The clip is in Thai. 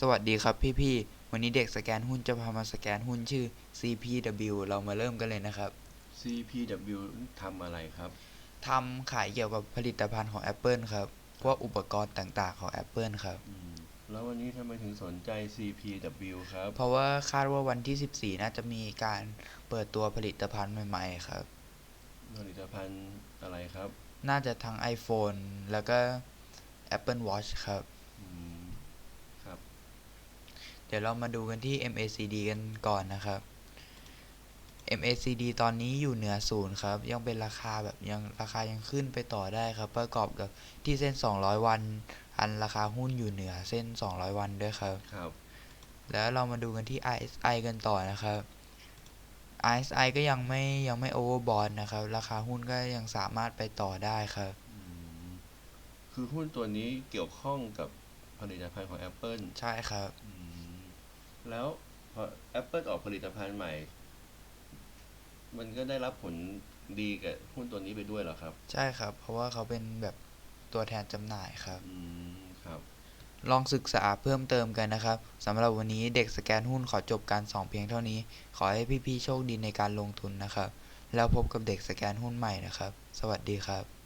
สวัสดีครับพี่ๆ วันนี้เด็กสแกนหุ้นจะพามาสแกนหุ้นชื่อ CPW เรามาเริ่มกันเลยนะครับ CPW ทำอะไรครับ ทำขายเกี่ยวกับผลิตภัณฑ์ของ Apple ครับ พวกอุปกรณ์ต่างๆของ Apple ครับอืมแล้ววันนี้ทำไมถึงสนใจ CPW ครับ เพราะว่าคาดว่าวันที่ 14 น่าจะมีการเปิดตัวผลิตภัณฑ์ใหม่ๆ ครับ ผลิตภัณฑ์อะไรครับ น่าจะทั้ง iPhone แล้วก็ Apple Watch ครับอืมครับ เดี๋ยวเรามาดูกันที่ MACD กันก่อนนะครับ MACD ตอนนี้อยู่เหนือศูนย์ครับ ยังเป็นราคาแบบยังราคายังขึ้นไปต่อได้ครับ ประกอบกับที่เส้น 200 วัน อันราคาหุ้นอยู่เหนือเส้น 200 วันด้วยครับ ครับ แล้วเรามาดูกันที่ RSI กันต่อนะครับ RSI ก็ยังไม่ยังไม่ overbought นะครับ ราคาหุ้นก็ยังสามารถไปต่อได้ครับอืมคือหุ้นตัวนี้เกี่ยวข้องกับผลิตภัณฑ์ของ Apple ใช่ครับอืม แล้วพอ Apple ออกผลิตภัณฑ์ใหม่ มันก็ได้รับผลดีกับหุ้นตัวนี้ไปด้วยเหรอครับ ใช่ครับ เพราะว่าเขาเป็นแบบตัวแทนจำหน่ายครับ อืมครับ ลองศึกษาเพิ่มเติมกันนะครับสำหรับวันนี้เด็กสแกนหุ้นขอจบการสองเพียงเท่านี้ ขอให้พี่ๆโชคดีในการลงทุนนะครับ แล้วพบกับเด็กสแกนหุ้นใหม่นะครับ สวัสดีครับ